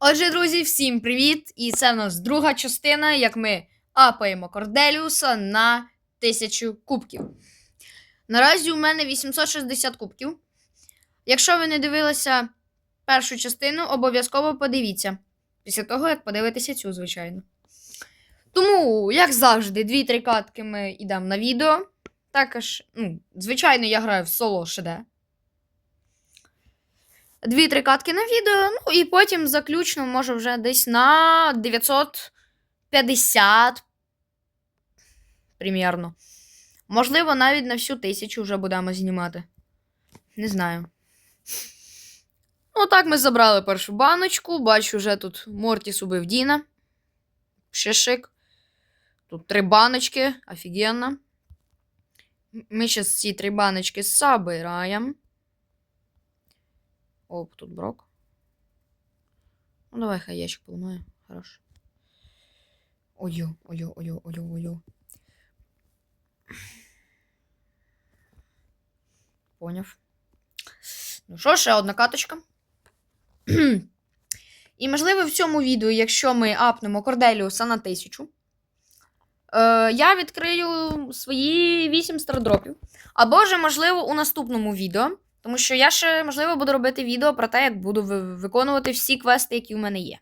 Отже, друзі, всім привіт! І це в нас друга частина, як ми апаємо Корделіуса на 1000 кубків. Наразі у мене 860 кубків. Якщо ви не дивилися першу частину, обов'язково подивіться. Після того, як подивитеся цю, звичайно. Тому, як завжди, 2-3 катки ми йдемо на відео. Також, ну, звичайно, я граю в соло ШД. Дві-три катки на відео, ну і потім заключно, може, вже десь на 950 примірно. Можливо, навіть на всю тисячу вже будемо знімати. Не знаю. Ну, так ми забрали першу баночку. Бачу, вже тут Мортіс убив Діна. Ще шик. Тут три баночки. Офігенно. Ми зараз ці три баночки забираємо. Оп, тут брок. Ну, давай хай ящик поламаю. Хорошо. Ой-ё, ой-ё, ой-ё, ой-ё, ой-ё. Поняв. Ну що, ще одна каточка. І, можливо, в цьому відео, якщо ми апнемо Корделіуса на 1000, е, я відкрию свої 8 стардропів. Або ж, можливо, у наступному відео. Тому що я ще, можливо, буду робити відео про те, як буду виконувати всі квести, які в мене є.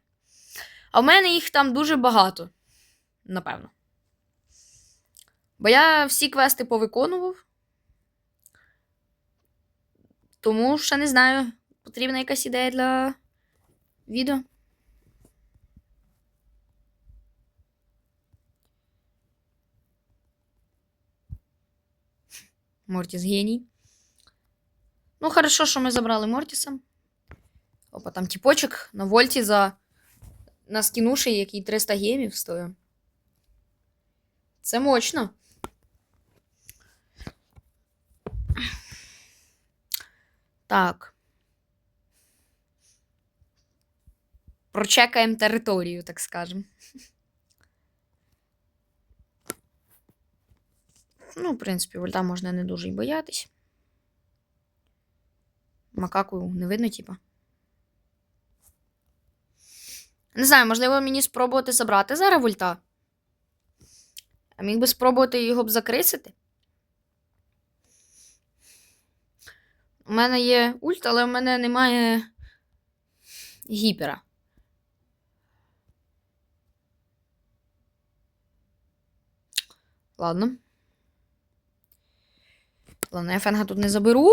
А в мене їх там дуже багато, напевно. Бо я всі квести повиконував. Тому ще не знаю, потрібна якась ідея для відео. Мортіс геній. Ну, хорошо, що ми забрали Мортіса. Опа, там тіпочок на вольті за на скінуші, який 300 гемів стоїть. Це мощно. Так. Прочекаємо територію, так скажемо. Ну, в принципі, вольта можна не дуже й боятись. Макаку не видно, типа. Не знаю, можливо, мені спробувати забрати зараз вольта. А міг би спробувати його б закрисити. У мене є ульт, але в мене немає гіпера. Ладно. Ладно, я фенга тут не заберу.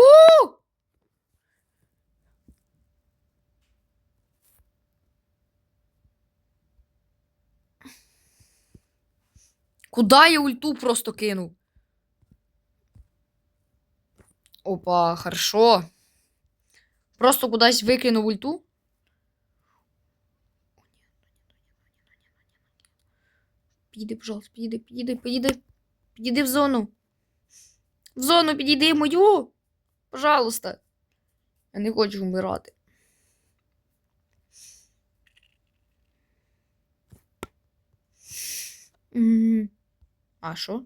Куда я ульту просто кинув? Опа, хорошо. Просто кудись викинув ульту. Підійди, пожалуйста, підійди, підійди, підійди. Підійди в зону. В зону підійди мою. Пожалуйста. Я не хочу вмирати. М, А що?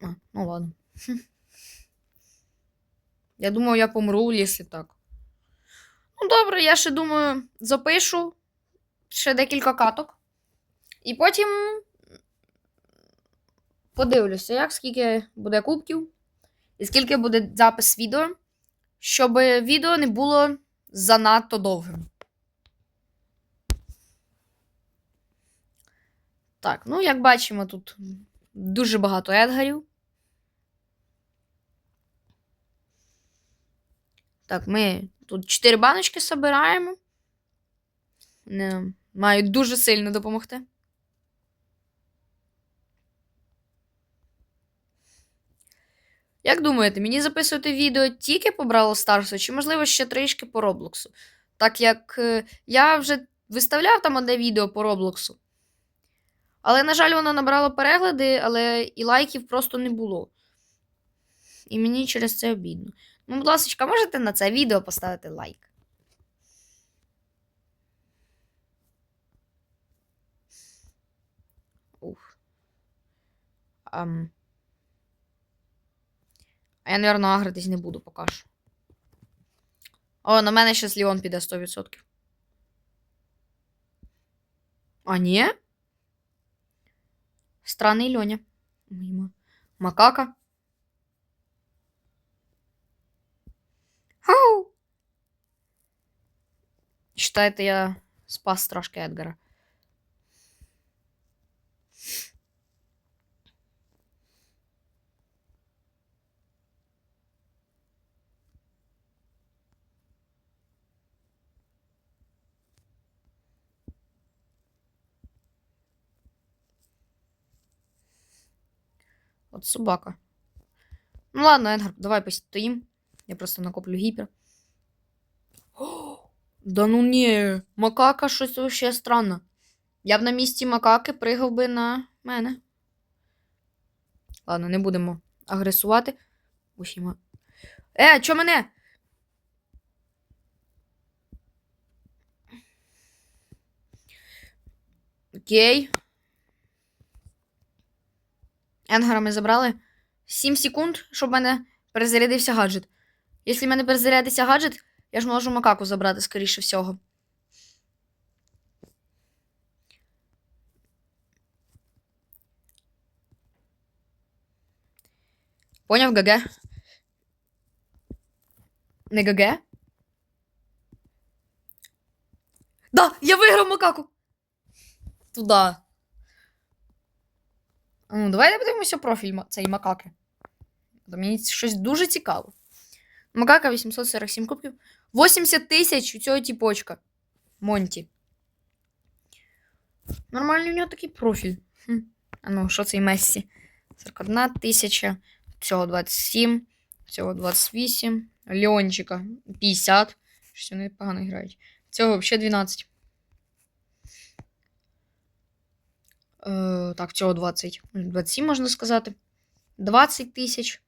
А, ну ладно. Я думаю, я помру, якщо так. Ну, добре, я ще думаю, запишу ще декілька каток. І потім подивлюся, як скільки буде кубків, і скільки буде запис відео, щоб відео не було занадто довгим. Так, ну, як бачимо, тут дуже багато едгарів. Так, ми тут 4 баночки собираємо. Не, мають дуже сильно допомогти. Як думаєте, мені записувати відео тільки по Бравл Старсу, чи, можливо, ще трішки по Роблоксу? Так як е, я вже виставляв там одне відео по Роблоксу. Але, на жаль, воно набрало перегляди, але і лайків просто не було. І мені через це обідно. Ну, будь ласка, можете на це відео поставити лайк? Ух. Ам. А я, напевно, агритись не буду поки що. О, на мене щас Ліон піде 100%. А ні? Странний Леня. Мимо. Макака. Хау! Считает, я спас страшки Едгара. От собака. Ну ладно, Едгар, давай постоїм. Я просто накоплю гіпер. О, да ну ні, макака щось вообще странно. Я б на місці макаки пригав би на мене. Ладно, не будемо агресувати. Усіма. Е, чо мене? Окей. Енгара ми забрали. 7 секунд, щоб в мене перезарядився гаджет. Якщо в мене перезарядиться гаджет, я ж можу макаку забрати, скоріше всього. Поняв, ГГ? Не ГГ? Да, я виграв макаку! Туда. Ну, давайте подивимося профіль цієї макаки. Мені щось дуже цікаво. Макака 847 кубків. 80 тисяч у цього тіпочка. Монті. Нормальний у нього такий профіль. Хм. А ну, що цей Мессі? 41 тисяча. Цього 27. Цього 28. Леончика 50. Щось вони погано грають. Цього взагалі 12. Е, так, цього 20. 27 можна сказати. 20 тисяч.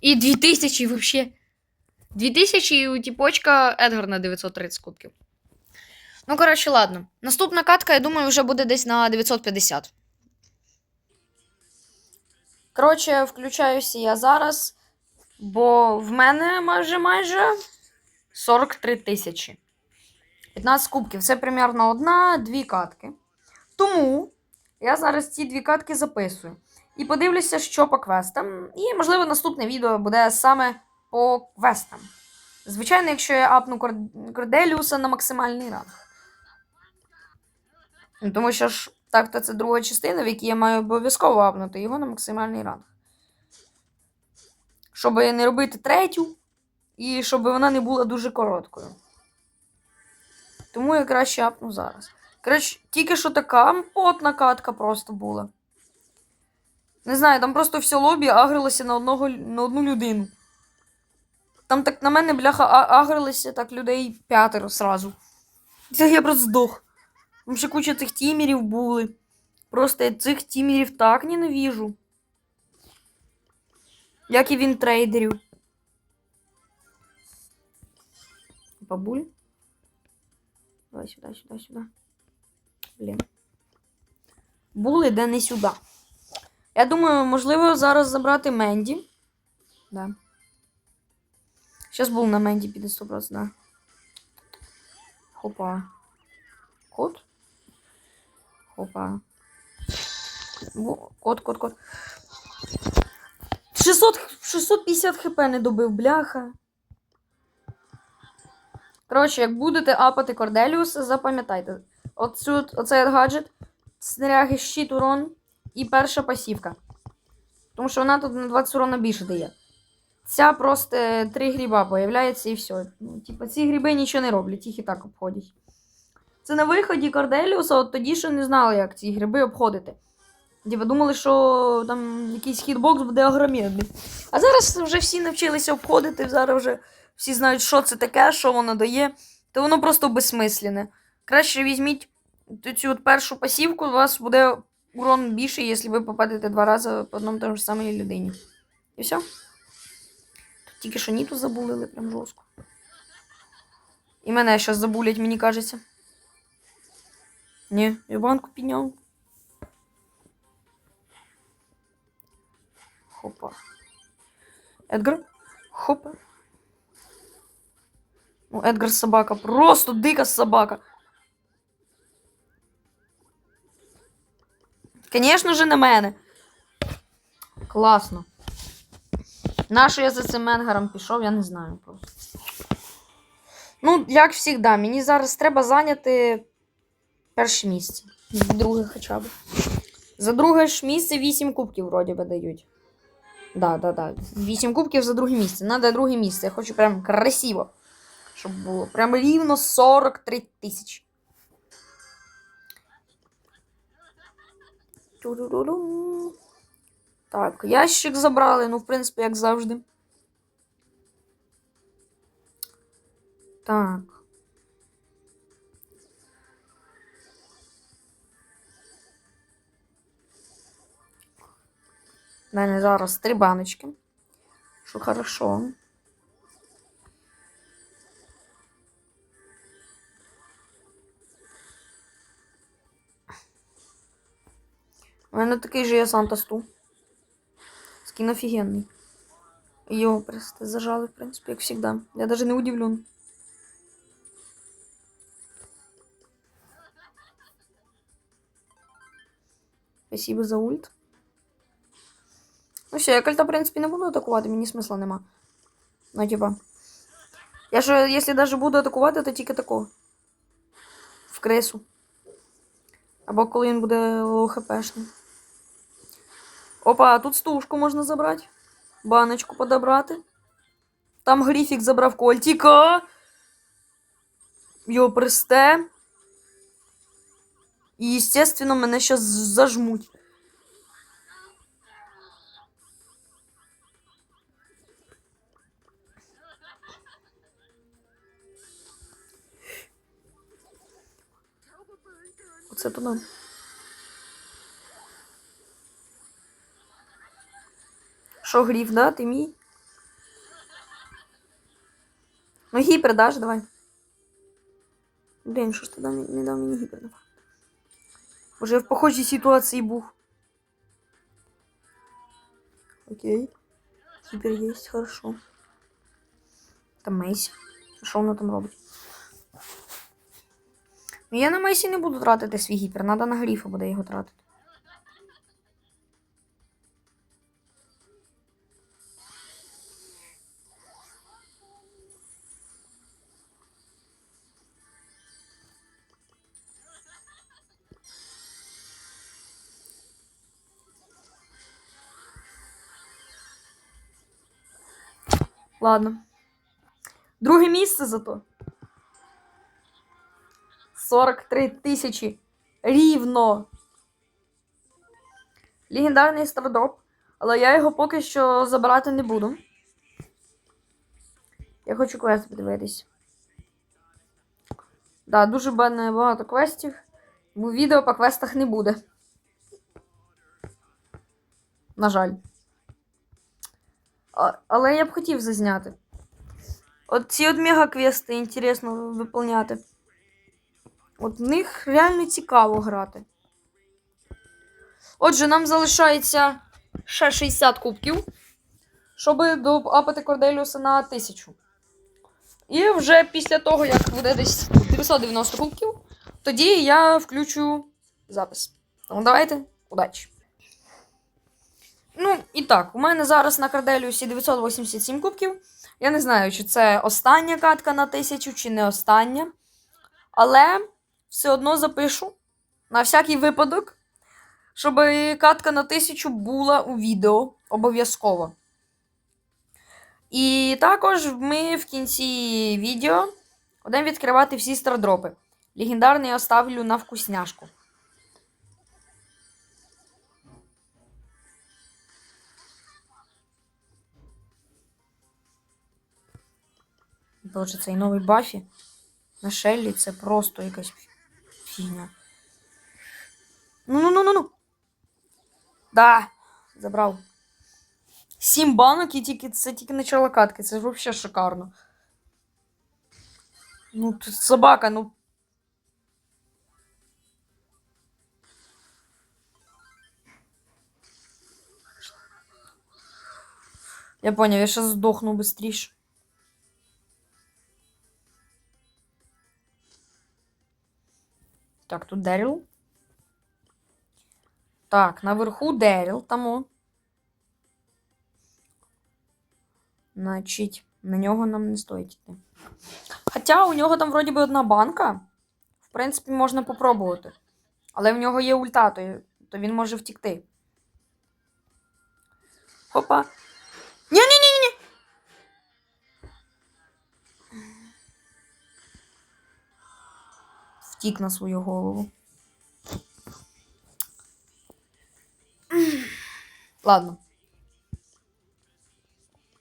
І 2 тисячі взагалі. 2 тисячі і у тіпочка Едгар на 930 кубків. Ну, коротше, ладно. Наступна катка, я думаю, вже буде десь на 950. Коротше, включаюся я зараз, бо в мене майже майже 43 тисячі. 15 кубків. Це примерно одна-дві катки. Тому я зараз ці дві катки записую. І подивлюся, що по квестам. І, можливо, наступне відео буде саме по квестам. Звичайно, якщо я апну Кор- Корделіуса на максимальний ранг. Тому що ж так, то це друга частина, в якій я маю обов'язково апнути його на максимальний ранг. Щоб не робити третю, і щоб вона не була дуже короткою. Тому я краще апну зараз. Коротше, тільки що така потна катка просто була. Не знаю, там просто все лобі агрилося на, одного, на одну людину. Там так на мене, бляха, агрилося так людей п'ятеро сразу. Це я просто здох. Там ще куча цих тімерів були. Просто я цих тімерів так ненавижу. Як і він трейдерів. Бабуль. Давай сюди, сюди, сюди. Блін. Були, де не сюди. Я думаю, можливо, зараз забрати Менді. Да. Щас був на Менді піде 100%, да. Хопа. Кот? Хопа. Кот, кот, кот. 600, 650 хп не добив, бляха. Коротше, як будете апати Корделіуса, запам'ятайте. Оцю, оцей гаджет, снаряги, щит, урон і перша пасівка. Тому що вона тут на 20 урона більше дає. Ця просто три гріба появляється і все. Типа, ці гриби нічого не роблять, їх і так обходять. Це на виході Корделіуса, от тоді ще не знали, як ці гриби обходити. Типа думали, що там якийсь хітбокс буде огромний. А зараз вже всі навчилися обходити, зараз вже всі знають, що це таке, що воно дає, то воно просто безсмисленне. Краще візьміть цю от першу пасівку, у вас буде урон більший, якщо ви попадете два рази по одному тому ж самій людині. І все. Тут тільки що ніту забулили прям жорстко. І мене зараз забулять, мені кажеться. Ні, я банку підняв. Хопа. Едгар. Хопа. Ну, Едгар собака. Просто дика собака. Звісно ж, на мене. Класно. Нащо я за цим Едгаром пішов, я не знаю просто. Ну, як завжди, мені зараз треба зайняти перше місце. Друге хоча б. За друге ж місце 8 кубків вроді би дають. Да, да, да. 8 кубків за друге місце. Надо друге місце. Я хочу прям красиво. Щоб було. Прям рівно 43 тисячі. Так, ящик забрали, ну, в принципі, як завжди. Так. У мене зараз три баночки. Що хорошо. У мене такий же є Санта Сту. Скін офігенний. Його просто зажали, в принципі, як завжди. Я даже не удивлен. Спасибо за ульт. Ну все, я кольта, в принципі, не буду атакувати, мені смисла нема. Ну, типа. Я ж, якщо даже буду атакувати, то тільки тако. В кресу. Або коли він буде лоу. Опа, тут стужку можна забрати. Баночку подобрати. Там грифік забрав кольтіка. Його присте. І, естественно, мене зараз зажмуть. Оце туди. Гриф, да? Ти мій? Ну, гіпер даш, давай. Блін, що ж ти не дав мені гіпер? Уже в похожій ситуації був. Окей. Гіпер є, хорошо. Там Мейсі. Що вона там робить? Ну, я на Мейсі не буду тратити свій гіпер, надо на гріфа буде його тратити. Ладно. Друге місце зато. 43 тисячі. Рівно. Легендарний стардроп. Але я його поки що забирати не буду. Я хочу квест подивитись. Да, дуже багато квестів. Бо відео по квестах не буде. На жаль. Але я б хотів зазняти. От ці от мега-квести інтересно виповняти. От в них реально цікаво грати. Отже, нам залишається ще 60 кубків, щоб доапати Корделіуса на 1000. І вже після того, як буде десь 990 кубків, тоді я включу запис. Тому давайте, удачі! Ну, і так, у мене зараз на Корделіусі 987 кубків. Я не знаю, чи це остання катка на 1000, чи не остання. Але все одно запишу на всякий випадок, щоб катка на 1000 була у відео обов'язково. І також ми в кінці відео будемо відкривати всі стардропи. Легендарний я оставлю на вкусняшку. Боже, цей новий Бафі на Шеллі це просто якась фігня. Ну ну ну ну ну. Да, забрав. Сім банок і тільки це тільки начало катки. Це ж взагалі шикарно. Ну, тут собака, ну. Я поняв, я ще здохну швидше. Так, тут Деріл. Так, наверху Деріл, тому. Значить, на нього нам не стоїть йти. Хоча у нього там вроді би одна банка. В принципі, можна попробувати. Але в нього є ульта, то, то він може втікти. Опа. Втік на свою голову. Ладно.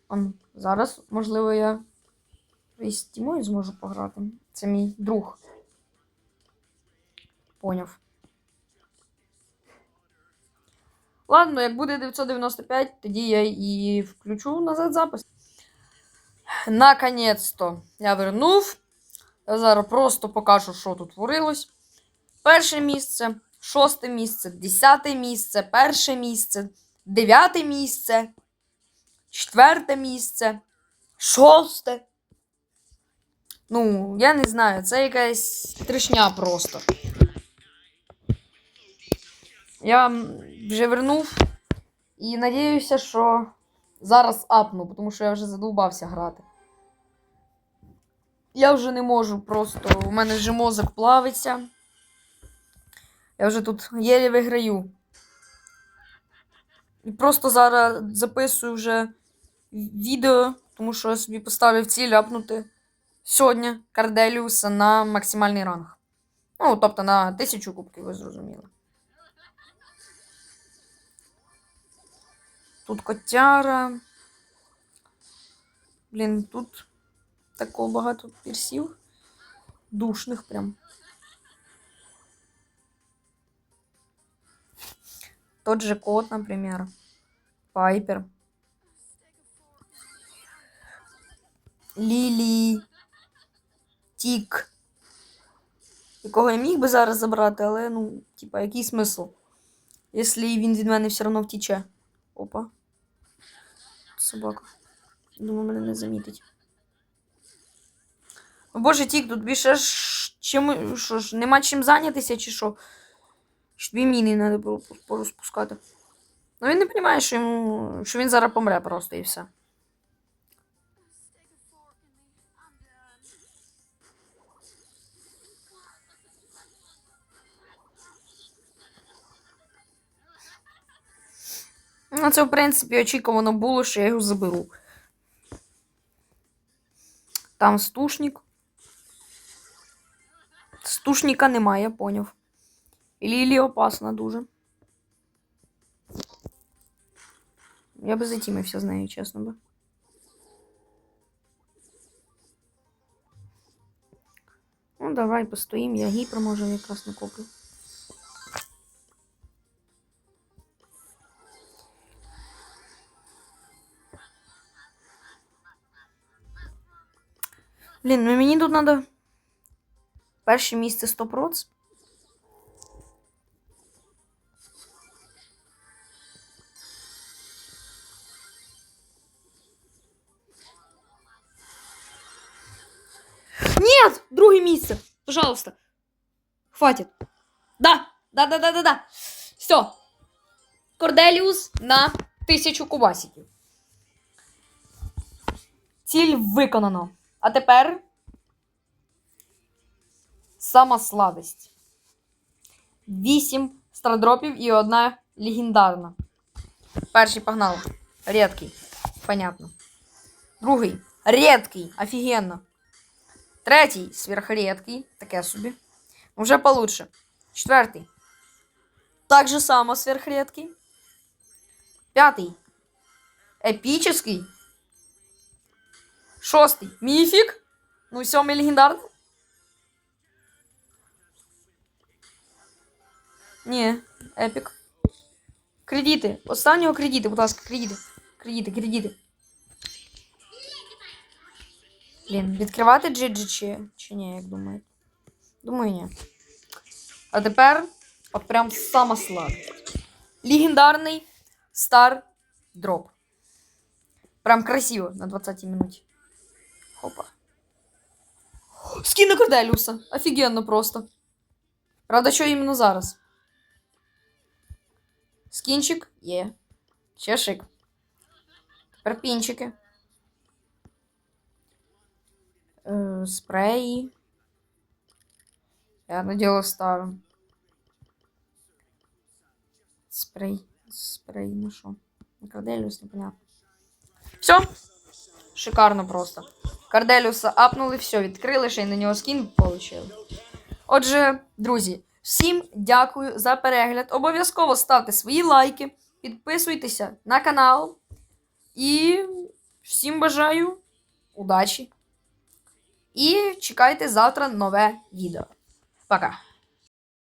Он, зараз, можливо, я із Тімою зможу пограти. Це мій друг. Поняв. Ладно, як буде 995, тоді я і включу назад запис. Наконець-то я вернув. Я зараз просто покажу, що тут творилось. Перше місце, шосте місце, десяте місце, перше місце, дев'яте місце, четверте місце, шосте. Ну, я не знаю, це якась тришня просто. Я вже вернув і надіюся, що зараз апну, тому що я вже задовбався грати. Я вже не можу просто. У мене вже мозок плавиться. Я вже тут єлі виграю. І просто зараз записую вже відео, тому що я собі поставив ціль апнути сьогодні Карделіуса на максимальний ранг. Ну, тобто на тисячу кубків, ви зрозуміли. Тут котяра. Блін, тут такого багато пірсів. Душних прям. Тот же кот, например. Пайпер. Лілі. Тік. Якого я міг би зараз забрати, але ну, типа, який смисл? Якщо він від мене все одно втіче. Опа. Собака. Думаю, мене не замітить. Боже, тік, тут більше ж чим. Що ж, нема чим зайнятися, чи що? Щоб і міни треба було порозпускати. Ну він не розуміє, що йому. що він зараз помре просто і все. Ну, це, в принципі, очікувано було, що я його заберу. Там стушник. Стушника немає, я поняв. Лілі опасна дуже. Я би затімився з нею, чесно би. Ну, давай постоїм, я гіпер може якраз накоплю. Блін, ну мені тут треба Перше місце 100%. Нет! Друге місце! Пожалуйста. Хватит. Да! Да, да, да, да, да. Все. Корделіус на тисячу кубасиків. Ціль виконано. А тепер сама сладость. Вісім страдропів і одна легендарна. Перший погнав. Рідкий. Понятно. Другий. Рідкий. Офігенно. Третій сверхредкий. Таке собі. Уже получше. Четвертий. Так же само сверхредкий. П'ятий. Епічний. Шостий. Міфік. Ну, сьомий легендарний. Ні, епік. Кредити. Останнього кредити, будь ласка, кредити. Кредити, кредити. Блін, відкривати GG чи, чи ні, як думаєте? Думаю, ні. А тепер от прям сама сладость. Легендарний Стар Дроп. Прям красиво на 20 минуті. Хопа. Скін на Корделіуса. Офігенно просто. Правда, що іменно зараз? Скінчик є. Ще шик. Тепер пінчики. Е, спреї. Я на діло ставлю. Спрей. Спрей, ну що? Карделіус, непонятно. Все. Шикарно просто. Карделіуса апнули, все, відкрили, ще й на нього скін получили. Отже, друзі, всім дякую за перегляд. Обов'язково ставте свої лайки, підписуйтеся на канал. І всім бажаю удачі. І чекайте завтра нове відео. Пока.